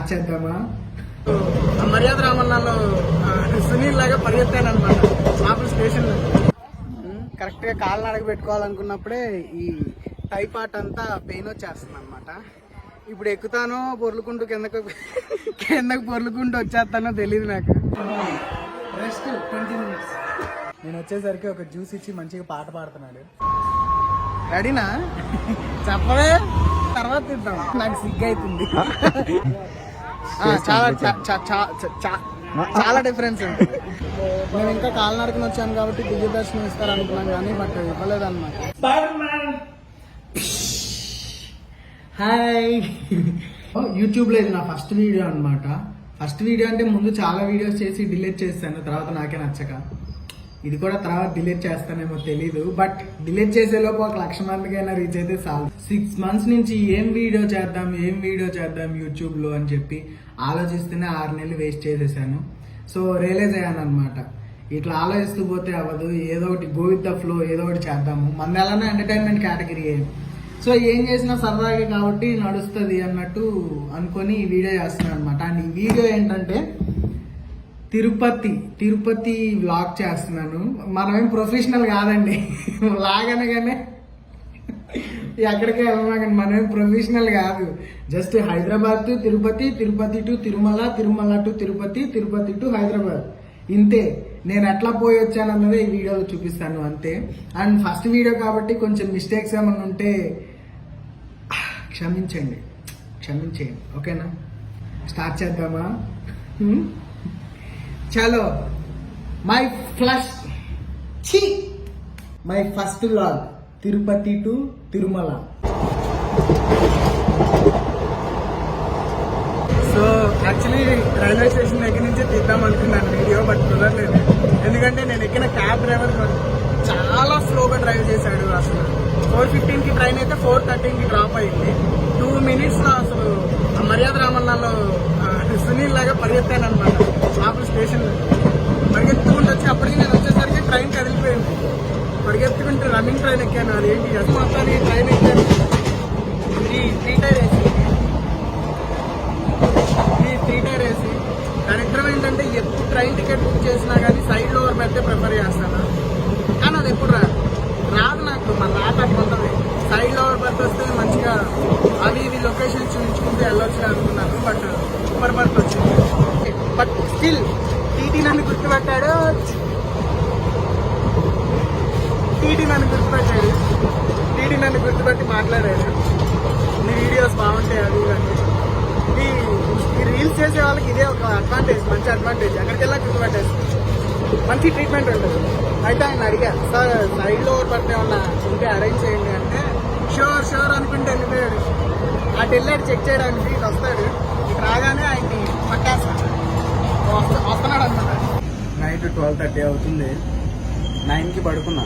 Start చేద్దామా మర్యాద రామన్నాలో సునీల్ లాగా పరిగెత్తాను అనమాట స్టేషన్ కరెక్ట్గా కాలు నడక పెట్టుకోవాలనుకున్నప్పుడే ఈ టై పార్ట్ అంతా పెయిన్ వచ్చేస్తుంది అనమాట ఇప్పుడు ఎక్కుతానో పొర్లుకుంటూ కిందకు కిందకు పొర్లుకుంటూ వచ్చేస్తానో తెలియదు నాకు. రెస్ట్ ట్వంటీ మినిట్స్ నేను వచ్చేసరికి ఒక జ్యూస్ ఇచ్చి మంచిగా పాట పాడుతున్నాడు. రెడీనా చెప్పవే? తర్వాత తిద్దాం నాకు సిగ్గు అవుతుంది చాలా చా- చా- చా- చా- చా- చాలా డిఫరెన్స్ ఉంది. మేము ఇంకా కాలినడకన వచ్చాను కాబట్టి దివ్య దర్శనం ఇస్తారు అనుకున్నాం కానీ బట్ ఇవ్వలేదు అనమాట హాయ్. యూట్యూబ్లో ఇది నా ఫస్ట్ వీడియో అన్నమాట. ఫస్ట్ వీడియో అంటే ముందు చాలా వీడియోస్ చేసి డిలీట్ చేశాను. తర్వాత నాకే నచ్చక. ఇది కూడా తర్వాత డిలీట్ చేస్తానేమో తెలీదు బట్ డిలీట్ చేసేలోపు ఒక లక్ష మందికైనా రీచ్ అయితే చాలు. సిక్స్ మంత్స్ నుంచి ఏం వీడియో చేద్దాం ఏం వీడియో చేద్దాం యూట్యూబ్లో అని చెప్పి ఆలోచిస్తూనే ఆరు నెలలు వేస్ట్ చేసేసాను. సో రియలైజ్ అయ్యాను అనమాట ఇట్లా ఆలోచిస్తూ పోతే అవ్వదు ఏదో ఒకటి గో విత్ ద ఫ్లో ఏదో ఒకటి చేద్దాము. మన ఎలానో ఎంటర్టైన్మెంట్ కేటగిరీ సో ఏం చేసినా సరదాగా కాబట్టి నడుస్తుంది అన్నట్టు అనుకొని ఈ వీడియో చేస్తున్నాను అనమాట అండ్ ఈ వీడియో ఏంటంటే తిరుపతి తిరుపతి వ్లాగ్ చేస్తున్నాను. మనమేం ప్రొఫెషనల్ కాదండి. వ్లాగ్ అనగానే ఎక్కడికి వెళ్ళమా కానీ మనమేం ప్రొఫెషనల్ కాదు. Just Hyderabad to Tirupati Tirupati to Tirumala Tirumala to Tirupati Tirupati to Hyderabad. ఇంతే. నేను ఎట్లా పోయి వచ్చాను అన్నదే ఈ వీడియోలో చూపిస్తాను అంతే. అండ్ ఫస్ట్ వీడియో కాబట్టి కొంచెం మిస్టేక్స్ ఏమైనా ఉంటే క్షమించండి. క్షమించేయండి. ఓకేనా? స్టార్ట్ చేద్దామా? చలో. మై ఫ్లష్ ఛీ. My first vlog Tirupati to Tirumala. So actually railway station దగ్గర నుంచి తీద్దాం అనుకున్నాను. వీడియో బట్ కుదరలేదు ఎందుకంటే నేను ఎక్కిన క్యాబ్ డ్రైవర్ చాలా స్లోగా డ్రైవ్ చేశాడు అసలు. ఫోర్ ఫిఫ్టీన్కి ట్రైన్ అయితే ఫోర్ థర్టీన్కి డ్రాప్ అయింది. టూ మినిట్స్లో అసలు మర్యాద రామన్నాలో సునీల్ లాగా పరిగెత్తాను అనమాట చేపల స్టేషన్ పరిగెత్తుకుంటూ వచ్చి అప్పటికి నేను వచ్చేసరికి ట్రైన్ కదిలిపోయింది. పరిగెత్తుకుంటే రన్నింగ్ ట్రైన్ ఎక్కాను. అదేంటి? అసలు మొత్తానికి ట్రైన్ ఎక్కాను. త్రీ త్రీ టైర్ వేసి ఈ త్రీ టైర్ వేసి కరెక్టర్ ఏంటంటే ఎప్పుడు ట్రైన్ టికెట్ బుక్ చేసినా కానీ సైడ్ లోవర్ పెడితే ప్రిఫర్ చేస్తాను? కానీ అది ఎప్పుడు రాదు నాకు మన రాత ఉంటుంది సైడ్లో బర్త్ వస్తే మంచిగా అవి ఇవి లొకేషన్ చూపించుకుంటూ వెళ్ళొచ్చు అనుకున్నాను బట్ సూపర్ బర్త్ వచ్చింది బట్ స్టిల్ టీటీ నన్ను గుర్తుపెట్టాడు టీటీ నన్ను గుర్తుపెట్టాడు టీటీ నన్ను గుర్తుపెట్టి మాట్లాడాడు నీ వీడియోస్ బాగుంటాయి అది ఇది అని ఈ ఈ రీల్స్ చేసే వాళ్ళకి ఇదే ఒక అడ్వాంటేజ్ మంచి అడ్వాంటేజ్ ఎక్కడికి వెళ్ళా గుర్తుపెట్టేసి మంచి ట్రీట్మెంట్ ఉంటుంది. అయితే ఆయన అడిగారు సార్ సైడ్లో పడితే ఏమన్నా ఉంటే అరేంజ్ చేయండి అంటే షూర్ షూర్ అనుకుంటే వెళ్ళిపోయాడు. అటు వెళ్ళాడు చెక్ చేయడానికి ఇటు వస్తాడు. ఇటు రాగానే ఆయన్ని పట్టేస్తాడు వస్తున్నాడు అనమాట నైట్ ట్వెల్వ్ థర్టీ అవుతుంది. నైన్కి పడుకున్నా.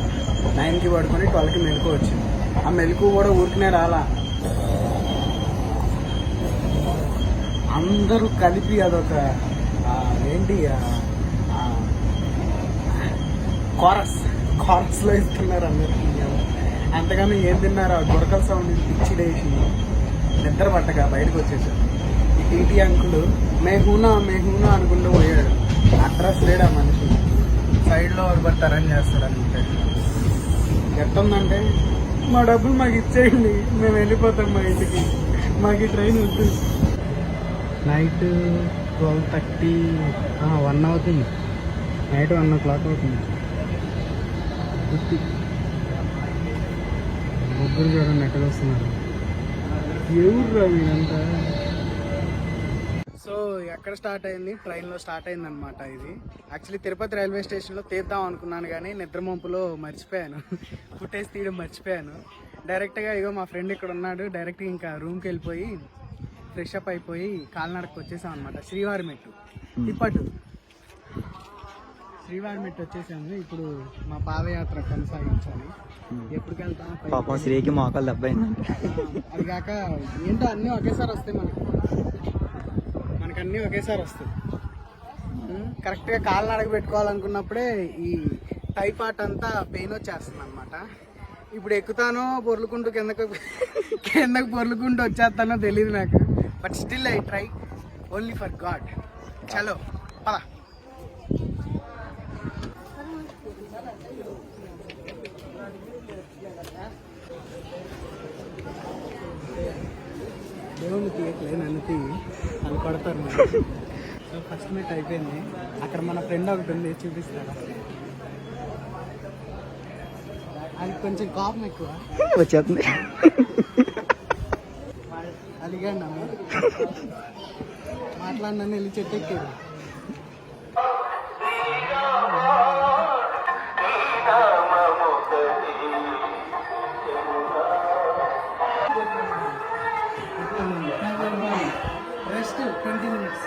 నైన్కి పడుకొని ట్వెల్వ్కి మెలకు వచ్చింది. ఆ మెలకు కూడా ఊరికినే రాలా. అందరూ కలిపి అదొక ఏంటి కోరస్ కోరస్లో ఇస్తున్నారు అందరికి. అంతగానో ఏం తిన్నారు ఆ గురకల సౌండ్ పిచ్చి లేచి నిద్ర పట్టక బయటకు వచ్చేసాడు ఈ టీటీ అంకులు మేహూనా మేహూనా అనుకుంటూ పోయాడు. అడ్రస్ లేడు ఆ మనిషి? సైడ్లో బట్ అరేంజ్ చేస్తాడు అనుకుంటాడు ఎట్టుందంటే మా డబ్బులు మాకు ఇచ్చేయండి మేము వెళ్ళిపోతాం మా ఇంటికి. మాకు ఈ ట్రైన్ వద్దు. నైట్ ట్వెల్వ్ థర్టీ వన్ అవుతుంది. నైట్ వన్ ఓ క్లాక్ అవుతుంది. గుర్తి ముగ్గురు చూడండి ఎక్కడ వస్తున్నారు. ఎవరు మీరంతా సో ఎక్కడ స్టార్ట్ అయింది? ట్రైన్లో స్టార్ట్ అయింది అనమాట ఇది. యాక్చువల్లీ తిరుపతి రైల్వే స్టేషన్లో తీద్దాం అనుకున్నాను కానీ నిద్రమంపులో మర్చిపోయాను. ఫుటేజ్ తీయడం మర్చిపోయాను. డైరెక్ట్గా ఇగో మా ఫ్రెండ్ ఇక్కడ ఉన్నాడు. డైరెక్ట్గా ఇంకా రూమ్కి వెళ్ళిపోయి ఫ్రెష్ అప్ అయిపోయి కాలినడకు వచ్చేసాం అనమాట శ్రీవారి మెట్టు. ఇప్పటి. శ్రీవారి మెట్టు వచ్చేసాము. ఇప్పుడు మా పాదయాత్ర కొనసాగించాలి. ఎప్పటికి వెళ్తాం పాపం శ్రీకి మోకాలు దెబ్బైంది అది కాక ఏంటో అన్నీ ఒకేసారి వస్తాయి మనకి. మనకు అన్నీ ఒకేసారి వస్తాయి. కరెక్ట్గా కాలు నడక పెట్టుకోవాలనుకున్నప్పుడే ఈ టై పార్ట్ అంతా పెయిన్ వచ్చేస్తుంది అనమాట ఇప్పుడు ఎక్కుతానో పొర్లుకుంటూ కిందకు కిందకు పొర్లుకుంటూ వచ్చేస్తానో తెలియదు నాకు. But still I try only for God చలో పద దేవుని తీయట్లే నన్ను తీయి వాళ్ళు కొడతారు. సో ఫస్ట్ మీట్ అయిపోయింది. అక్కడ మన ఫ్రెండ్ ఒకటి ఉంది చూపిస్తారా? అది కొంచెం కోపం ఎక్కువ. వచ్చేస్తుంది. అలిగాడు అమ్మ. మాట్లాడినా వెళ్ళి చెట్టు ఎక్కాడు. Rest twenty minutes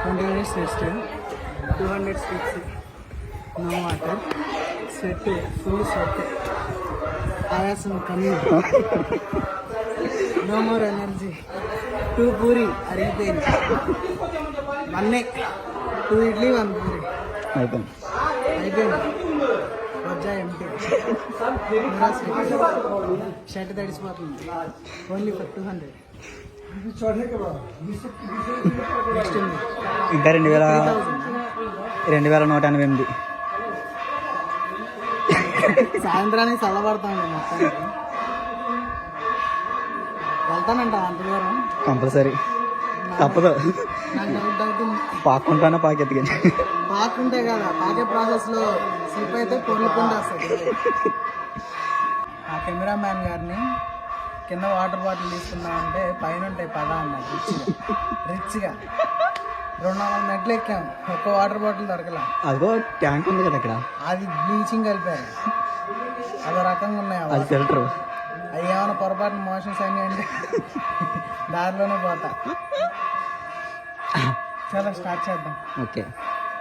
twenty minutes rest two hundred steps no water sweat full sweat ఆయాసం కమ్మి. No more energy two puri అరిగిపోయింది వన్నే టూ ఇడ్లీ వన్ పూరి అయిపోయింది. అయిపోయింది వజ్జా ఎంటీ షర్ట్ తడిసిపోతుంది. ఓన్లీ ఫర్ టూ హండ్రెడ్ ఇంకా రెండు వేల రెండు వేల నూట ఎనభై ఎనిమిది. సాయంత్రానికి చల్లబడతాం మొత్తానికి. వెళ్తానంట అంత దూరం? కంపల్సరీ. తప్పదు. నాకు డౌట్ పాకెత్తుకని పాకుంటే కదా? పాకే ప్రాసెస్లో స్లిప్ అయితే పొర్లుకుండా వస్తుంది ఆ కెమెరామ్యాన్ గారిని కింద వాటర్ బాటిల్ తీసుకున్నా అంటే పైన ఉంటాయి పద అన్నారు రిచ్గా. రిచ్గా. రెండు నాలుగు మెట్లు ఎక్కాం. ఒక్క వాటర్ బాటిల్ దొరకలా. అదిగో ట్యాంక్ ఉంది కదా ఇక్కడ అది బ్లీచింగ్ కలిపారు. అదో రకంగా ఉన్నాయి అది. ఫిల్టర్. అవి ఏమైనా పొరపాటున మోషన్స్ అని అంటే దారిలోనే పోతా. చాలా స్టార్ట్ చేద్దాం. ఓకే.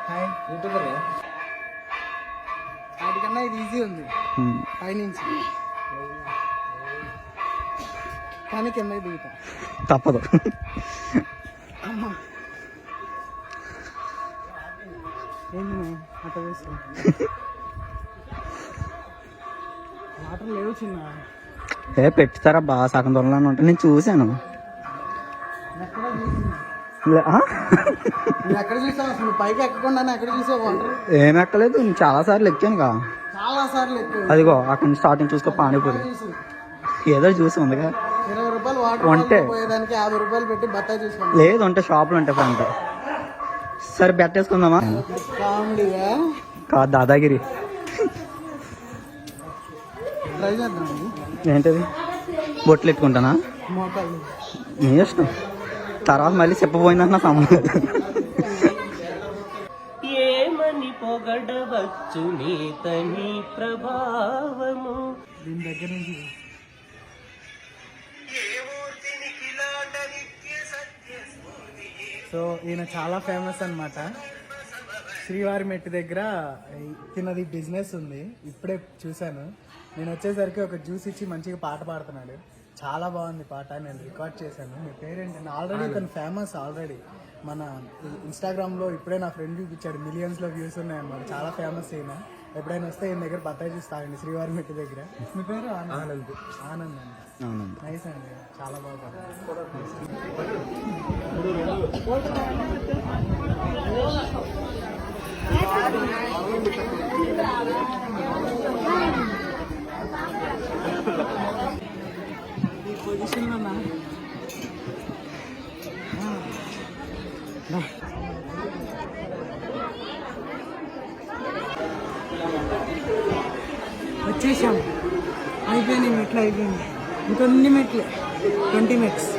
హాయ్ యూట్యూబర్ వాటికన్నా ఇది ఈజీ ఉంది. పైనుంచి. కానీ కిందకి దిగుతా. తప్పదు. అమ్మా. వాటర్ లేవు చిన్న. ఏ పెట్టుతారా బాగా సగం దూరంలో ఉంటా. నేను చూశాను. ఎక్కడ చూసావు అసలు? పైకి ఎక్కకుండా ఎక్కడ చూసావు ఏం ఎక్కలేదు నేను చాలా సార్లు ఎక్కాను కా చాలా సార్లు అదిగో అక్కడ నుంచి స్టార్టింగ్ చూసుకో పానీపూరి. ఏదో చూసి ఉందిగా. ఇరవై రూపాయలు వాటర్ పోయేదానికి యాభై రూపాయలు పెట్టి బత్తాయి చూసుకోండి. లేదు ఉంటే షాపులు ఉంటాయి ఫ్రంట్ సరే బెట్ వేసుకుందామా? కామెడీగా కాదు దాదాగిరి. ట్రై చేద్దాం. ఏంటది? బొట్లు ఎట్టుకుంటానా నీ ఇష్టం. తర్వాత మళ్ళీ చెప్పబోయిందంటే నా సంబంధం. ఏమని పొగడవచ్చు నీతని ప్రభావము? దీని దగ్గర నుంచి సో ఈయన చాలా ఫేమస్ అన్నమాట. శ్రీవారి మెట్టు దగ్గర తినది బిజినెస్ ఉంది. ఇప్పుడే చూశాను. నేను వచ్చేసరికి ఒక జ్యూస్ ఇచ్చి మంచిగా పాట పాడుతున్నాడు. చాలా బాగుంది పాట నేను రికార్డ్ చేశాను. మీ పేరేంటి? ఆల్రెడీ తను ఫేమస్ ఆల్రెడీ మన ఇన్స్టాగ్రామ్లో ఇప్పుడే నా ఫ్రెండ్ చూపించాడు. మిలియన్స్లో వ్యూస్ ఉన్నాయన్నమాట. చాలా ఫేమస్ అయిన ఎప్పుడైనా వస్తే ఈయన దగ్గర బత్తాయి జ్యూస్ తాగండి. శ్రీవారి మెట్టు దగ్గర. మీ పేరు ఆనంద్? ఆనంద్. అండి నైస్ అండి. చాలా బాగా. ఈ పొజిషన్లోనా వచ్చేసాం. అయిపోయింది మెట్లు అయిపోయింది. ఇంకొన్ని మెట్లు. ట్వంటీ మెట్స్.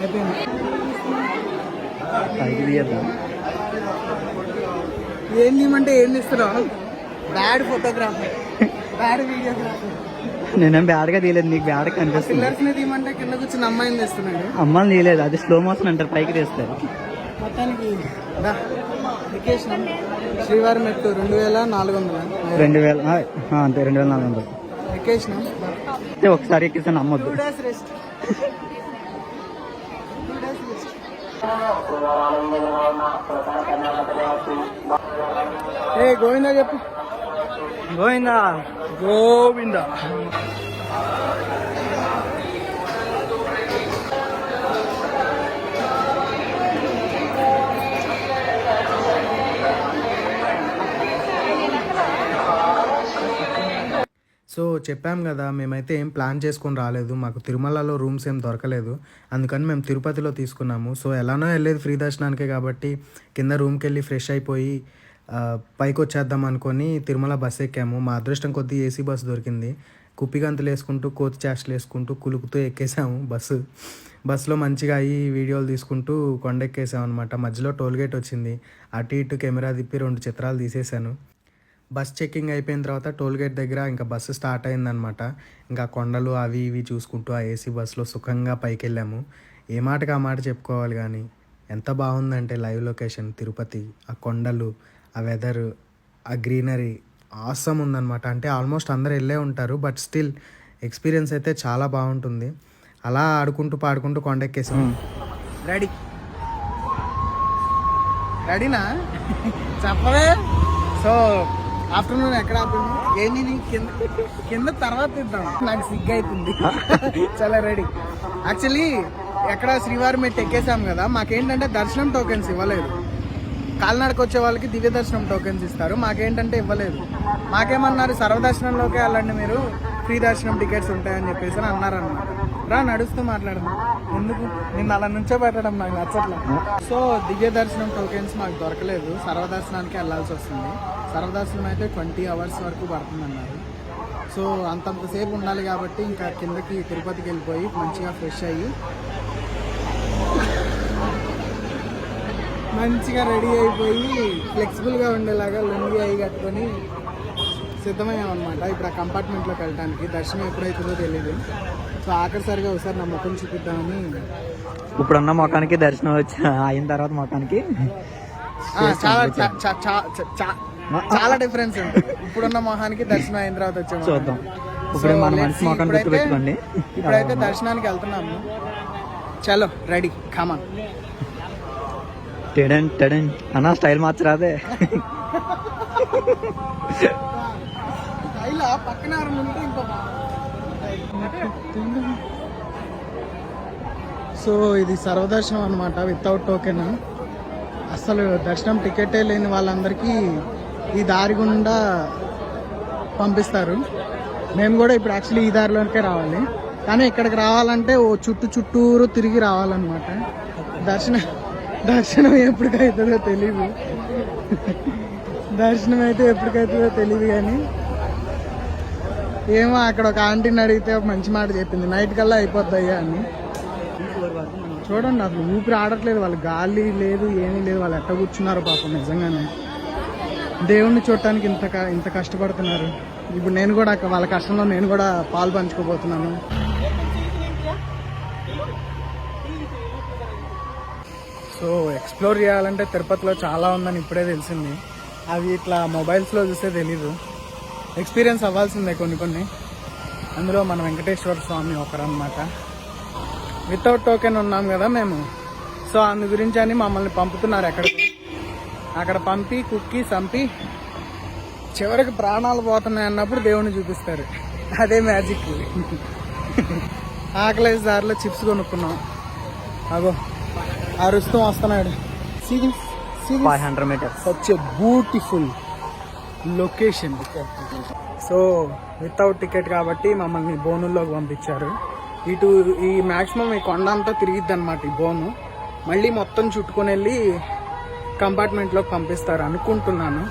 అయిపోయింది. ఏం తీయమంటే ఏం తీస్తున్నావు బ్యాడ్ ఫోటోగ్రాఫర్ బ్యాడ్ వీడియోగ్రాఫర్ నేనేం బ్యాడ్గా తీయలేదు నీకు బ్యాడ్ కనిపిస్తుంది. పిల్లర్స్ని తీయమంటే కింద అమ్మాయిని తెస్తున్నాడు. అమ్మాయిని తీయలేదు అది స్లో మోషన్ అంటారు పైకి తీస్తారు. మొత్తానికి దా వెకేషన్ శ్రీవారి మెట్టు రెండు వేల నాలుగు వందల? రెండు వేల ఆ, ఆ, అంతే రెండు వేల నాలుగు వందలు. వెకేషన్ అయితే ఒకసారి ఎక్కిస్తే నమ్మొద్దు. డేస్ రెస్ట్ ఏ గోవిందా చెప్పు. గోవిందా. గోవింద. సో చెప్పాం కదా మేమైతే ఏం ప్లాన్ చేసుకొని రాలేదు. మాకు తిరుమలలో రూమ్స్ ఏం దొరకలేదు. అందుకని మేము తిరుపతిలో తీసుకున్నాము. సో ఎలానో వెళ్ళేది ఫ్రీ దర్శనానికే కాబట్టి కింద రూమ్కి వెళ్ళి ఫ్రెష్ అయిపోయి పైకి వచ్చేద్దాం అనుకొని తిరుమల బస్ ఎక్కాము. మా అదృష్టం కొద్దీ ఏసీ బస్సు దొరికింది. కుప్పిగంతులు వేసుకుంటూ కోతి చేష్టలు వేసుకుంటూ కులుకుతూ ఎక్కేసాము బస్సు బస్సులో మంచిగా అయ్యి వీడియోలు తీసుకుంటూ కొండెక్కేసాం అనమాట మధ్యలో టోల్గేట్ వచ్చింది. అటు ఇటు కెమెరా తిప్పి రెండు చిత్రాలు తీసేశాను బస్ చెక్కింగ్ అయిపోయిన తర్వాత టోల్గేట్ దగ్గర ఇంకా బస్సు స్టార్ట్ అయిందనమాట ఇంకా కొండలు అవి ఇవి చూసుకుంటూ ఆ ఏసీ బస్సులో సుఖంగా పైకి వెళ్ళాము. ఏ మాటకి ఆ మాట చెప్పుకోవాలి కానీ ఎంత బాగుందంటే లైవ్ లొకేషన్ తిరుపతి ఆ కొండలు ఆ వెదర్ ఆ గ్రీనరీ ఆసమ్ ఉందన్నమాట అంటే ఆల్మోస్ట్ అందరు వెళ్ళే ఉంటారు బట్ స్టిల్ ఎక్స్పీరియన్స్ అయితే చాలా బాగుంటుంది. అలా ఆడుకుంటూ పాడుకుంటూ కొండెక్కేసాం. రెడీ. రెడీనా? చెప్పవే. సో ఆఫ్టర్నూన్ ఎక్కడ నీ కింద కింద తర్వాత ఇద్దాం. నాకు సిగ్గు అవుతుంది చాలా రెడీ. యాక్చువల్లీ ఎక్కడ శ్రీవారి మెట్టి ఎక్కేసాం కదా మాకేంటంటే దర్శనం టోకెన్స్ ఇవ్వలేదు. కాలినడక వచ్చే వాళ్ళకి దివ్య దర్శనం టోకెన్స్ ఇస్తారు. మాకేంటంటే ఇవ్వలేదు. మాకేమన్నారు సర్వదర్శనంలోకి వెళ్ళండి మీరు. ఫ్రీ దర్శనం టికెట్స్ ఉంటాయని చెప్పేసి అని అన్నారన్నమాట. రా నడుస్తూ మాట్లాడదాం. ఎందుకు? నిన్ను అలా నుంచో పెట్టడం నాకు నచ్చట్లేదు సో దివ్య దర్శనం టోకెన్స్ మాకు దొరకలేదు. సర్వదర్శనానికి వెళ్ళాల్సి వస్తుంది. సర్వదర్శనం అయితే ట్వంటీ అవర్స్ వరకు పడుతుందన్నారు. సో అంతంతసేపు ఉండాలి కాబట్టి ఇంకా కిందకి తిరుపతికి వెళ్ళిపోయి మంచిగా ఫ్రెష్ అయ్యి మంచిగా రెడీ అయిపోయి ఫ్లెక్సిబుల్గా ఉండేలాగా లుంగి అయి కట్టుకొని సిద్ధమయ్యాం అనమాట ఇప్పుడు ఆ కంపార్ట్మెంట్లోకి వెళ్ళడానికి దర్శనం ఎప్పుడైతుందో తెలియదు సో ఆఖరిసరిగా ఒకసారి నా ముఖం చూపిద్దామని. ఇప్పుడున్న మొఖానికి దర్శనం వచ్చి అయిన తర్వాత మొఖానికి చాలా చాలా డిఫరెన్స్ ఉంది ఇప్పుడున్న మొహానికి దర్శనం అయిన తర్వాత వచ్చే మొహానికి. చూద్దాం. ఇప్పుడు మన మనసు. మొఖాన్ని ఇప్పుడైతే- గుర్తుపెట్టుకోండి. ఇప్పుడైతే దర్శనానికి వెళ్తున్నాము. చలో రెడీ కమాన్ టెడన్ టెడన్. అన్న స్టైల్ మార్చరాదే. పక్కన సో ఇది సర్వదర్శనం అనమాట వితౌట్ టోకెన్ అసలు దర్శనం టికెటే లేని వాళ్ళందరికీ ఈ దారి గుండా పంపిస్తారు. మేము కూడా ఇప్పుడు యాక్చువల్లీ ఈ దారిలోనికే రావాలి. కానీ ఇక్కడికి రావాలంటే ఓ చుట్టూ చుట్టూరు తిరిగి రావాలన్నమాట. దర్శనం దర్శనం ఎప్పటికైతుందో తెలియదు దర్శనం అయితే ఎప్పటికైతుందో తెలియదు కానీ ఏమో అక్కడ ఒక ఆంటీని అడిగితే ఒక మంచి మాట చెప్పింది. నైట్ కల్లా అయిపోద్ది అని. చూడండి అసలు ఊపిరి ఆడట్లేదు వాళ్ళు గాలి లేదు ఏమీ లేదు వాళ్ళు ఎట్ట కూర్చున్నారు పాపం నిజంగానే. దేవుణ్ణి చూడటానికి ఇంత క- ఇంత కష్టపడుతున్నారు. ఇప్పుడు నేను కూడా వాళ్ళ కష్టంలో నేను కూడా పాలు పంచుకోబోతున్నాను. సో ఎక్స్ప్లోర్ చేయాలంటే తిరుపతిలో చాలా ఉందని ఇప్పుడే తెలిసింది. అవి ఇట్లా మొబైల్స్లో చూస్తే తెలీదు. ఎక్స్పీరియన్స్ అవ్వాల్సిందే కొన్ని కొన్ని. అందులో మన వెంకటేశ్వర స్వామి ఒకరన్నమాట. వితౌట్ టోకెన్ ఉన్నాం కదా మేము. సో అందు గురించి అని మమ్మల్ని పంపుతున్నారు ఎక్కడ. అక్కడ పంపి కుక్కి చంపి చివరికి ప్రాణాలు పోతున్నాయి అన్నప్పుడు దేవుణ్ణి చూపిస్తారు. అదే మ్యాజిక్. ఆకలేసి దారిలో చిప్స్ కొనుక్కున్నాం. అగో. అరుస్తూ వస్తున్నాడు. Five hundred metres such a beautiful location so without ticket కాబట్టి మమ్మల్ని బోనుల్లోకి పంపించారు. ఇటు ఈ మాక్సిమం ఈ కొండ అంతా తిరిగిద్ది అనమాట ఈ బోను. మళ్ళీ మొత్తం చుట్టుకొని వెళ్ళి కంపార్ట్మెంట్లోకి పంపిస్తారు అనుకుంటున్నాను.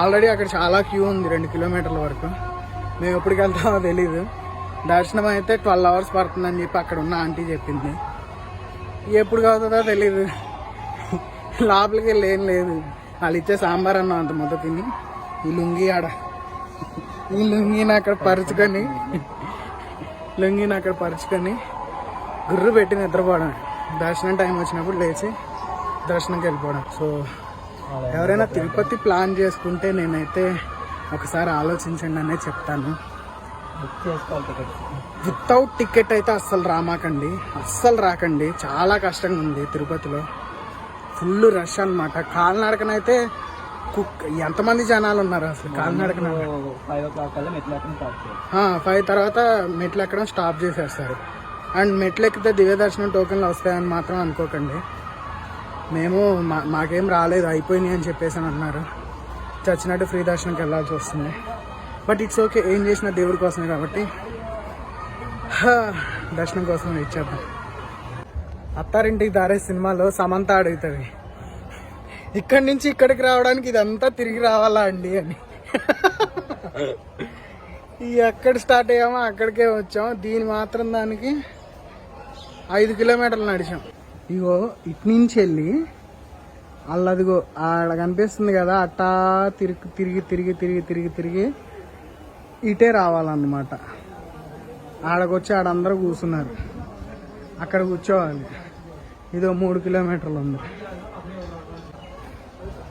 ఆల్రెడీ అక్కడ చాలా క్యూ ఉంది రెండు కిలోమీటర్ల వరకు. మేము ఎప్పటికి వెళ్తామో తెలీదు. దర్శనం అయితే ట్వెల్వ్ అవర్స్ పడుతుందని చెప్పి అక్కడ ఉన్న ఆంటీ చెప్పింది. ఎప్పుడు కావుతుందో తెలీదు. లోపలికి వెళ్ళి ఏం లేదు. వాళ్ళు ఇచ్చే సాంబార్ అన్నం అంత మొదటి తిని ఈ లుంగి ఆడ. ఈ లుంగిని అక్కడ పరుచుకొని లుంగిని అక్కడ పరుచుకొని గుర్రు పెట్టి నిద్రపోవడం. దర్శనం టైం వచ్చినప్పుడు లేచి దర్శనంకి వెళ్ళిపోవడం. సో ఎవరైనా తిరుపతి ప్లాన్ చేసుకుంటే నేనైతే ఒకసారి ఆలోచించండి అనే చెప్తాను. బుక్ చేసుకోవాలి వితౌట్ టికెట్ అయితే అస్సలు రామాకండి. అస్సలు రాకండి. చాలా కష్టంగా ఉంది తిరుపతిలో. ఫుల్ రష్ అన్నమాట. కాలినడకనైతే కుక్ ఎంతమంది జనాలు ఉన్నారు అసలు కాలినడకన? ఫైవ్ తర్వాత మెట్లు ఎక్కడం స్టాప్ చేసేస్తారు. అండ్ మెట్లు ఎక్కితే దివ్య దర్శనం టోకెన్లు వస్తాయని మాత్రం అనుకోకండి. మేము మా మాకేం రాలేదు. అయిపోయినాయి అని చెప్పేసి అని అన్నారు చచ్చినట్టు ఫ్రీ దర్శనంకి వెళ్ళాల్సి వస్తుంది. బట్ ఇట్స్ ఓకే ఏం చేసినా దేవుడి కోసమే కాబట్టి దర్శనం కోసం ఇచ్చేద్దాం. అత్తారింటికి దారే సినిమాలో సమంత అడుగుతుంది ఇక్కడి నుంచి ఇక్కడికి రావడానికి ఇదంతా తిరిగి రావాలా అండి అని. ఎక్కడ స్టార్ట్ అయ్యామో అక్కడికే వచ్చాం. దీని మాత్రం దానికి ఐదు కిలోమీటర్లు నడిచాం. ఇగో ఇటు నుంచి వెళ్ళి అల్లదిగో ఆడ కనిపిస్తుంది కదా అట్టా తిరిగి తిరిగి తిరిగి తిరిగి తిరిగి తిరిగి ఇటే రావాలన్నమాట. ఆడకొచ్చి ఆడందరూ కూర్చున్నారు. అక్కడ కూర్చోవాలి. ఇదో మూడు కిలోమీటర్లు ఉంది.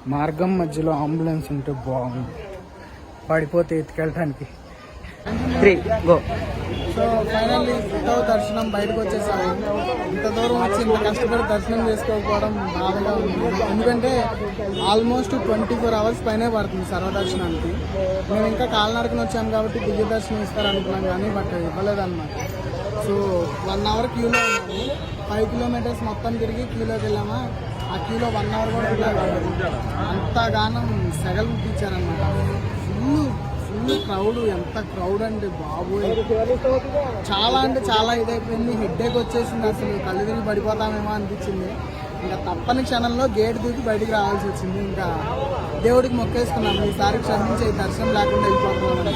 మార్గం మధ్యలో అంబులెన్స్ ఉంటే బాగుంది పడిపోతే ఎత్తుకెళ్ళటానికి. Three go. So finally photo దర్శనం బయటకు వచ్చేసాము ఇంత దూరం వచ్చి ఇంత కష్టపడి దర్శనం చేసుకోకపోవడం బాధగా ఉంది. ఎందుకంటే ఆల్మోస్ట్ ట్వంటీ ఫోర్ అవర్స్ పైనే పడుతుంది సర్వదర్శనానికి. మేము ఇంకా కాలినడకన వచ్చాము కాబట్టి దివ్య దర్శనం ఇస్తారనుకున్నాం కానీ బట్ ఇవ్వలేదన్నమాట. సో వన్ అవర్ క్యూలో ఉన్నాము. ఫైవ్ కిలోమీటర్స్ మొత్తం తిరిగి క్యూలోకి వెళ్ళామా? ఆ క్యూలో వన్ అవర్ కూడా వెళ్ళాలి అంతగానం సెగలు పుట్టించారనమాట ఫుల్ ఫుల్ క్రౌడ్ ఎంత క్రౌడ్ అండి బాబోయ్. చాలా అంటే చాలా ఇదైపోయింది. హెడ్ఏక్ వచ్చేసింది అసలు. కళ్ళు తిరిగి పడిపోతామేమో అనిపించింది. ఇంకా తప్పని క్షణంలో గేట్ దూకి బయటికి రావాల్సి వచ్చింది. ఇంకా దేవుడికి మొక్కేసుకున్నాం. ఈసారి క్షమించే దర్శనం లేకుండా వెళ్ళిపోతున్నాం.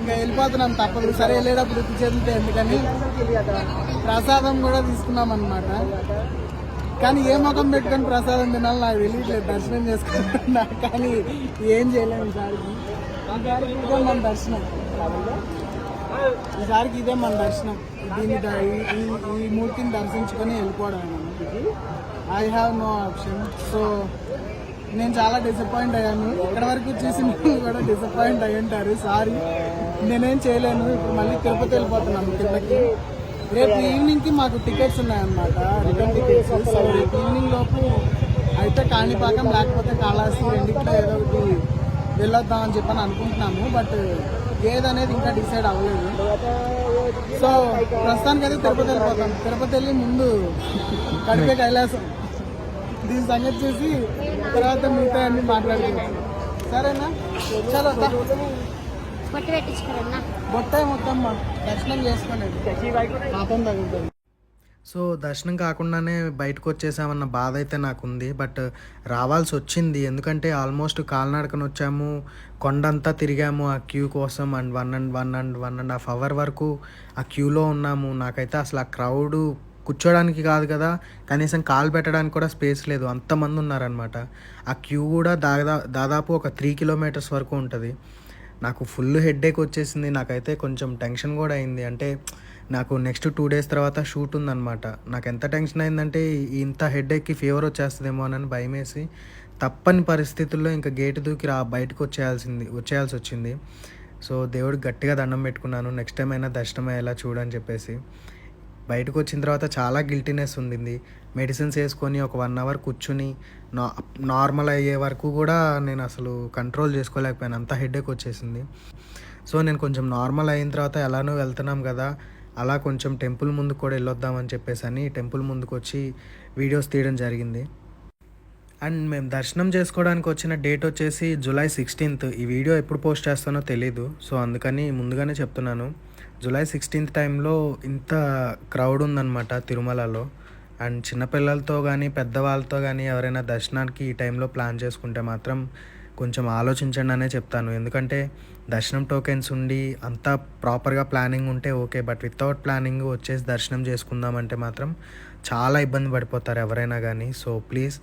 ఇంకా వెళ్ళిపోతున్నాం తప్పదు. సరే వెళ్ళేటప్పుడు రుచి చెందితే ఎందుకని ప్రసాదం కూడా తీసుకున్నాం అనమాట కానీ ఏ ముఖం పెట్టుకొని ప్రసాదం తినాలి నాకు తెలియట్లేదు. దర్శనం చేసుకుంటున్నా కానీ ఏం చేయలేము సార్కి. ఈసారికి ఇదే మన దర్శనం. ఈసారికి ఇదే మన దర్శనం. దీన్ని ఈ- ఈ- ఈ మూర్తిని దర్శించుకొని వెళ్ళిపోవడం I have no option so నేను చాలా డిసప్పాయింట్ అయ్యాను. ఇక్కడ వరకు చూసి మీరు కూడా డిసప్పాయింట్ అయ్యి ఉంటారు సారీ నేనేం చేయలేను. ఇప్పుడు మళ్ళీ తిరుపతి వెళ్ళిపోతున్నాను కిందకి. రేపు ఈవినింగ్కి మాకు టికెట్స్ ఉన్నాయన్నమాట. రిటర్న్ టికెట్స్ సో రేపు ఈవినింగ్ లోపు అయితే కాణిపాకం లేకపోతే కాళహస్తి రెండిట్లో ఏదో ఒకటి వెళ్ళొద్దాం అని చెప్పని అనుకుంటున్నాము. బట్ ఏదనేది ఇంకా డిసైడ్ అవ్వలేదు. సో ప్రస్తుతానికి అయితే తిరుపతి వెళ్ళిపోతాం. తిరుపతి వెళ్ళి ముందు కడిపే కైలాసం. దీని సంగతి చూసి తర్వాత మిగతా అన్ని మాట్లాడుకోవచ్చు సరేనా? చలో. బొట్టు మొత్తం మా దర్శనం చేసుకోండి పాపం సో దర్శనం కాకుండానే బయటకు వచ్చేసామన్న బాధ అయితే నాకు ఉంది బట్ రావాల్సి వచ్చింది. ఎందుకంటే ఆల్మోస్ట్ కాలినడకన వచ్చాము. కొండంతా తిరిగాము ఆ క్యూ కోసం. And one and one and one and half hour వరకు ఆ క్యూలో ఉన్నాము. నాకైతే అసలు ఆ క్రౌడ్ కూర్చోడానికి కాదు కదా. కనీసం కాలు పెట్టడానికి కూడా స్పేస్ లేదు. అంతమంది ఉన్నారనమాట ఆ క్యూ కూడా దాదా దాదాపు ఒక త్రీ కిలోమీటర్స్ వరకు ఉంటుంది. నాకు ఫుల్ హెడ్ఏక్ వచ్చేసింది. నాకైతే కొంచెం టెన్షన్ కూడా అయింది. అంటే నాకు నెక్స్ట్ టూ డేస్ తర్వాత షూట్ ఉందన్నమాట. నాకు ఎంత టెన్షన్ అయిందంటే ఇంత హెడ్ఏక్కి ఫీవర్ వచ్చేస్తుందేమో అని భయం వేసి తప్పని పరిస్థితుల్లో ఇంకా గేట్ దూకి రా బయటకు వచ్చేయాల్సింది వచ్చేయాల్సి వచ్చింది. సో దేవుడికి గట్టిగా దండం పెట్టుకున్నాను. నెక్స్ట్ టైం అయినా దర్శనం అయ్యేలా చూడని చెప్పేసి. బయటకు వచ్చిన తర్వాత చాలా గిల్టీనెస్ ఉండింది. మెడిసిన్స్ వేసుకొని ఒక వన్ అవర్ కూర్చుని నా నార్మల్ అయ్యే వరకు కూడా నేను అసలు కంట్రోల్ చేసుకోలేకపోయాను. అంత హెడేక్ వచ్చేసింది. సో నేను కొంచెం నార్మల్ అయిన తర్వాత ఎలానో వెళ్తున్నాం కదా అలా కొంచెం టెంపుల్ ముందు కూడా వెళ్ళొద్దామని చెప్పేసి అని టెంపుల్ ముందుకు వచ్చి వీడియోస్ తీయడం జరిగింది. అండ్ మేము దర్శనం చేసుకోవడానికి వచ్చిన డేట్ వచ్చేసి జూలై సిక్స్టీన్త్. ఈ వీడియో ఎప్పుడు పోస్ట్ చేస్తానో తెలీదు. సో అందుకని ముందుగానే చెప్తున్నాను. జూలై సిక్స్టీన్త్ టైంలో ఇంత క్రౌడ్ ఉందన్నమాట తిరుమలలో. అండ్ చిన్నపిల్లలతో కానీ పెద్దవాళ్ళతో కానీ ఎవరైనా దర్శనానికి ఈ టైంలో ప్లాన్ చేసుకుంటే మాత్రం కొంచెం ఆలోచించండి అనే చెప్తాను. ఎందుకంటే దర్శనం టోకెన్స్ ఉండి అంతా ప్రాపర్గా ప్లానింగ్ ఉంటే ఓకే. బట్ వితౌట్ ప్లానింగ్ వచ్చేసి దర్శనం చేసుకుందామంటే మాత్రం చాలా ఇబ్బంది పడిపోతారు ఎవరైనా కానీ సో ప్లీజ్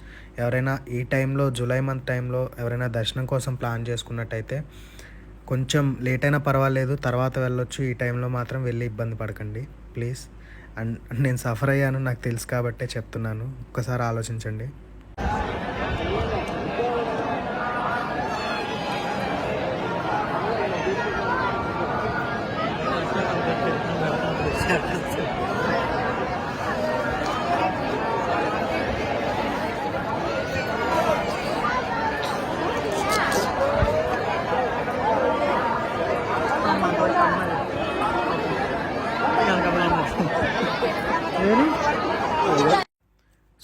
ఎవరైనా ఈ టైంలో జూలై మంత్ టైంలో ఎవరైనా దర్శనం కోసం ప్లాన్ చేసుకున్నట్టయితే కొంచెం లేట్ అయినా పర్వాలేదు తర్వాత వెళ్ళొచ్చు ఈ టైంలో మాత్రం వెళ్ళి ఇబ్బంది పడకండి ప్లీజ్ అండ్ నేను సఫర్ అయ్యాను నాకు తెలుసు కాబట్టే చెప్తున్నాను ఒక్కసారి ఆలోచించండి Yeah.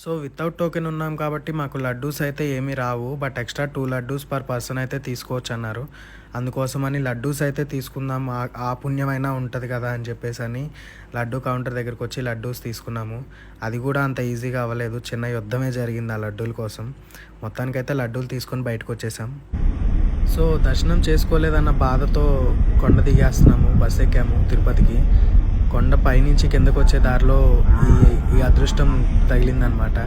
సో వితౌట్ టోకెన్ ఉన్నాం కాబట్టి మాకు లడ్డూస్ అయితే ఏమీ రావు but extra two laddus per person అయితే తీసుకోవచ్చు అన్నారు. అందుకోసమని లడ్డూస్ అయితే తీసుకుందాం ఆ- ఆ పుణ్యమైనా ఉంటుంది కదా అని చెప్పేసి అని లడ్డూ కౌంటర్ దగ్గరికి వచ్చి లడ్డూస్ తీసుకున్నాము. అది కూడా అంత ఈజీగా అవ్వలేదు చిన్న యుద్ధమే జరిగింది ఆ లడ్డూల కోసం. మొత్తానికైతే లడ్డూలు తీసుకొని బయటకు వచ్చేసాం సో దర్శనం చేసుకోలేదన్న బాధతో కొండ దిగేస్తున్నాము బస్ ఎక్కాము తిరుపతికి. కొండ పైనుంచి కిందకు వచ్చే దారిలో ఈ ఈ అదృష్టం తగిలిందనమాట.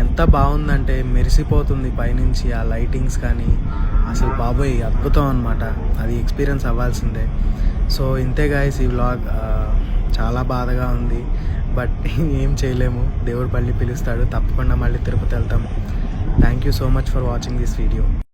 ఎంత బాగుందంటే మెరిసిపోతుంది పైనుంచి ఆ లైటింగ్స్ కానీ. అసలు బాబోయ్ అద్భుతం అనమాట. అది ఎక్స్పీరియన్స్ అవ్వాల్సిందే. సో ఇంతే గాయస్ ఈ వ్లాగ్ చాలా బాధగా ఉంది. బట్ ఏం చేయలేము. దేవుడు మళ్ళీ పిలుస్తాడు. తప్పకుండా మళ్ళీ తిరుపతి వెళ్తాం. Thank you so much for watching this video